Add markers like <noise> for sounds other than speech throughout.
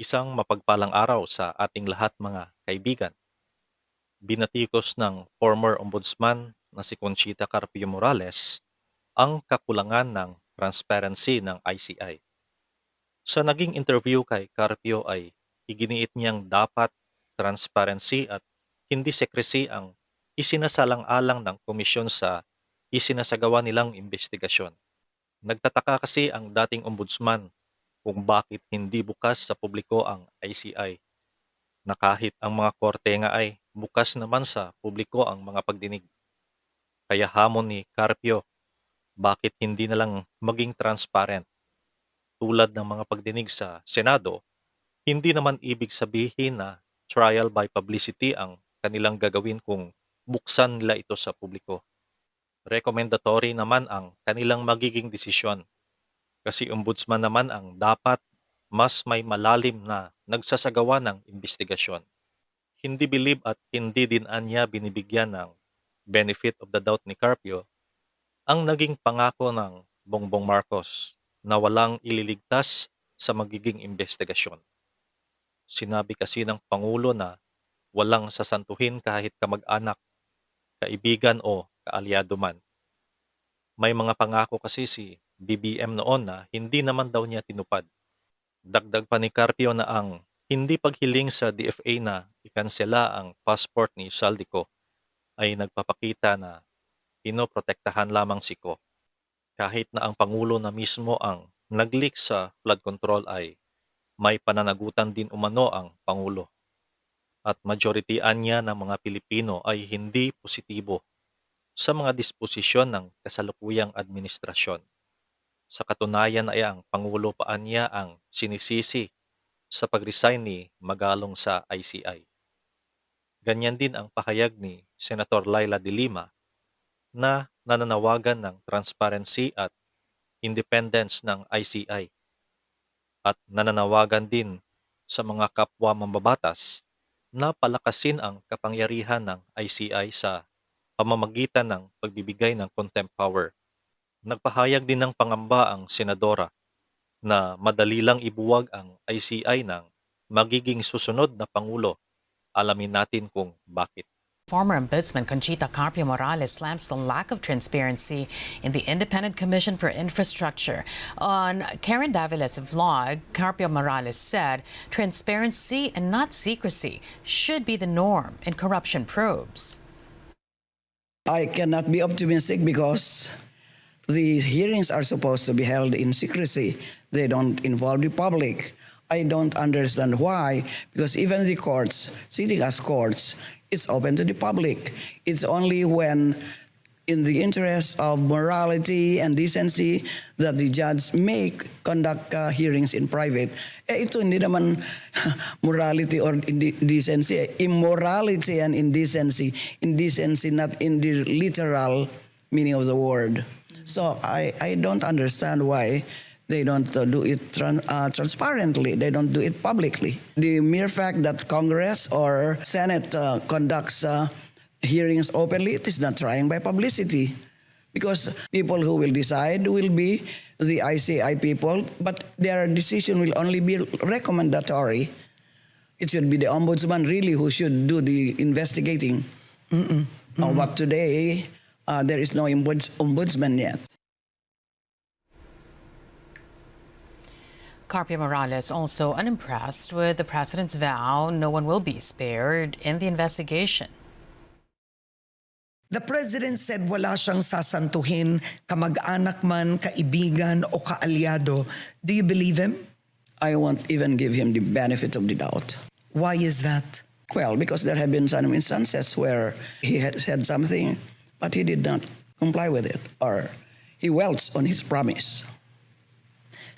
Isang mapagpalang araw sa ating lahat mga kaibigan. Binatikos ng former ombudsman na si Conchita Carpio Morales ang kakulangan ng transparency ng ICI. Sa naging interview kay Carpio ay iginiit niyang dapat transparency at hindi secrecy ang isinasalang-alang ng komisyon sa isinasagawa nilang investigasyon. Nagtataka kasi ang dating ombudsman kung bakit hindi bukas sa publiko ang ICI na kahit ang mga korte nga ay bukas naman sa publiko ang mga pagdinig. Kaya hamon ni Carpio, bakit hindi na lang maging transparent? Tulad ng mga pagdinig sa Senado, hindi naman ibig sabihin na trial by publicity ang kanilang gagawin kung buksan nila ito sa publiko. Recommendatory naman ang kanilang magiging desisyon kasi ombudsman naman ang dapat mas may malalim na nagsasagawa ng investigasyon. Hindi bilib at hindi din anya binibigyan ng benefit of the doubt ni Carpio ang naging pangako ng Bongbong Marcos na walang ililigtas sa magiging investigasyon. Sinabi kasi ng Pangulo na walang sasantuhin kahit kamag-anak, kaibigan o kaalyado man. May mga pangako kasi si BBM noon na hindi naman daw niya tinupad. Dagdag pa ni Carpio na ang hindi paghiling sa DFA na ikansela ang passport ni Saldico ay nagpapakita na pinoprotektahan lamang si Ko. Kahit na ang Pangulo na mismo ang nag-leak sa flood control ay may pananagutan din umano ang Pangulo. At majorityan niya ng mga Pilipino ay hindi positibo sa mga disposisyon ng kasalukuyang administrasyon. Sa katunayan ay ang Pangulo paan niya ang sinisisi sa pag-resign ni Magalong sa ICI. Ganyan din ang pahayag ni Senator Laila de Lima na nananawagan ng transparency at independence ng ICI at nananawagan din sa mga kapwa mambabatas na palakasin ang kapangyarihan ng ICI sa pamamagitan ng pagbibigay ng contempt power. Nagpahayag din ng pangamba ang senadora na madali lang ibuwag ang ICI ng magiging susunod na pangulo. Alamin natin kung bakit. Former Ombudsman Conchita Carpio Morales slams the lack of transparency in the Independent Commission for Infrastructure. On Karen Davila's vlog, Carpio Morales said transparency and not secrecy should be the norm in corruption probes. I cannot be optimistic because the hearings are supposed to be held in secrecy. They don't involve the public. I don't understand why, because even the courts, sitting as courts, it's open to the public. It's only when, in the interest of morality and decency, that the judge may conduct uh, hearings in private. Eh, ito hindi naman <laughs> morality or decency. Immorality and indecency. Indecency not in the literal meaning of the word. So I, I don't understand why they don't uh, do it tran- uh, transparently. They don't do it publicly. The mere fact that Congress or Senate uh, conducts uh, hearings openly, it is not trying by publicity. Because people who will decide will be the ICI people, but their decision will only be recommendatory. It should be the ombudsman really who should do the investigating. Uh, but today, uh, there is no ombuds- ombudsman yet. Carpio Morales also unimpressed with the president's vow no one will be spared in the investigation. The president said wala siyang sasantuhin, kamag-anak man, kaibigan o kaalyado. Do you believe him? I won't even give him the benefit of the doubt. Why is that? Well, because there have been some instances where he had said something, but he did not comply with it, or he welched on his promise.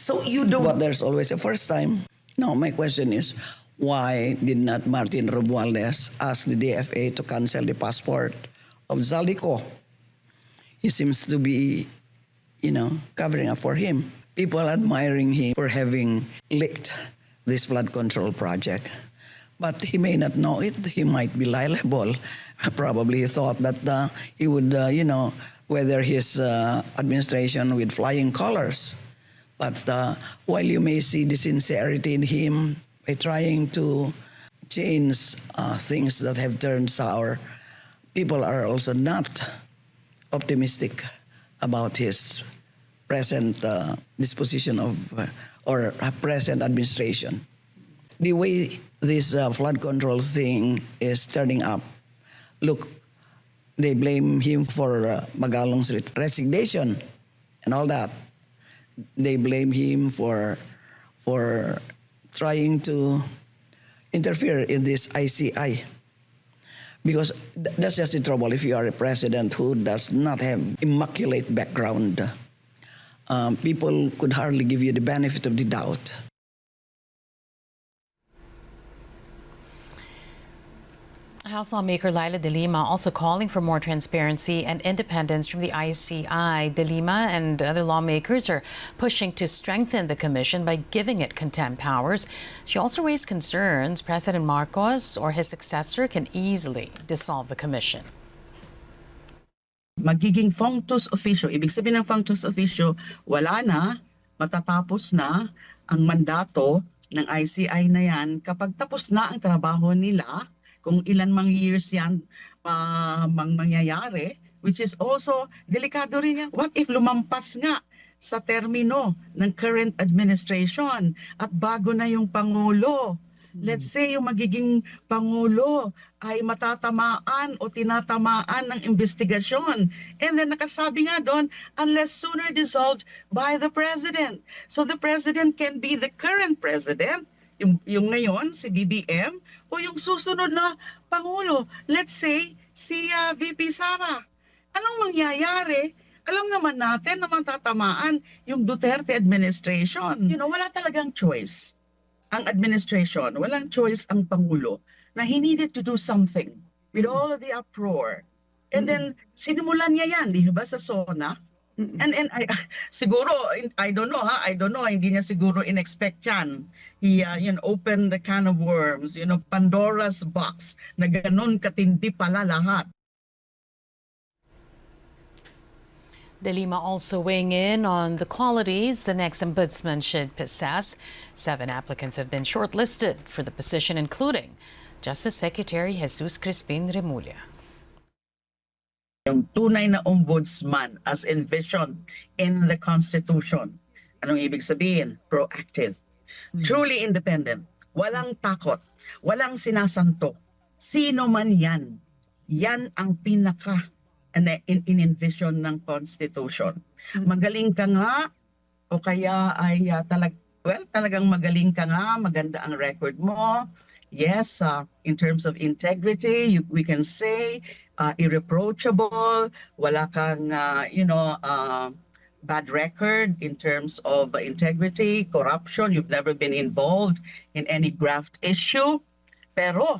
So you don't But there's always a first time. No, my question is, why did not Martin Romualdez ask the DFA to cancel the passport of Zaldico? He seems to be, you know, covering up for him. People admiring him for having leaked this flood control project. But he may not know it. He might be liable. Probably thought that uh, he would, uh, you know, weather his uh, administration with flying colors. But uh, while you may see the sincerity in him, by trying to change uh, things that have turned sour. People are also not optimistic about his present uh, disposition of uh, or uh, present administration. The way this uh, flood control thing is turning up, look, they blame him for uh, Magalong's re- resignation and all that. They blame him for for trying to interfere in this ICI. Because th- that's just the trouble if you are a president who does not have immaculate background. Um, people could hardly give you the benefit of the doubt. House lawmaker Laila De Lima also calling for more transparency and independence from the ICI. De Lima and other lawmakers are pushing to strengthen the commission by giving it contempt powers. She also raised concerns President Marcos or his successor can easily dissolve the commission. magiging functus officio. Ibig sabihin ng functus officio, wala na, matatapos na ang mandato ng ICI na yan kapag tapos na ang trabaho nila, kung ilan mang years yan uh, mang mangyayari, which is also delikado rin yan. What if lumampas nga sa termino ng current administration at bago na yung Pangulo? Let's say yung magiging Pangulo ay matatamaan o tinatamaan ng investigasyon. And then nakasabi nga doon, unless sooner dissolved by the President. So the President can be the current President, yung, yung ngayon, si BBM, o yung susunod na Pangulo. Let's say, si ah, VP Sara. Anong mangyayari? Alam naman natin na matatamaan yung Duterte administration. You know, wala talagang choice ang administration, walang choice ang Pangulo na he needed to do something with all of the uproar. And then, sinimulan niya yan, di ba, sa SONA? And, and I, <laughs> siguro, I don't know ha, I don't know, hindi niya siguro in-expect yan. He, uh, you know, opened the can of worms, you know, Pandora's box, na ganun katindi pala lahat. De Lima also weighing in on the qualities the next ombudsman should possess. Seven applicants have been shortlisted for the position, including Justice Secretary Jesus Crispin Remulla. Yung tunay na ombudsman as envisioned in the Constitution. Anong ibig sabihin? Proactive. Truly independent. Walang takot. Walang sinasanto. Sino man yan. Yan ang pinaka in- in- in-envision ng Constitution. Magaling ka nga o kaya ay uh, talag well, talagang magaling ka nga, maganda ang record mo. Yes, uh, in terms of integrity, you, we can say uh, irreproachable, wala kang, uh, you know, uh, bad record in terms of integrity, corruption, you've never been involved in any graft issue. Pero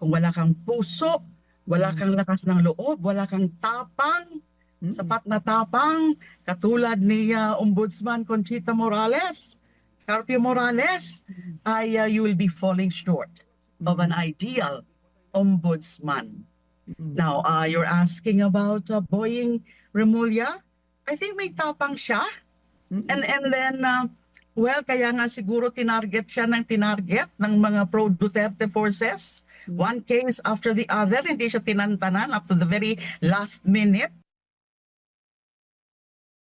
kung wala kang puso, wala kang lakas ng loob, wala kang tapang, sapat na tapang, katulad ni uh, Ombudsman Conchita Morales, Carpio Morales, ay uh, you will be falling short of an ideal ombudsman. Now, uh, you're asking about uh, Boying Remulla. I think may tapang siya. And and then, uh, well, kaya nga siguro tinarget siya ng tinarget ng mga pro-Duterte forces. One case after the other, hindi siya tinantanan up to the very last minute.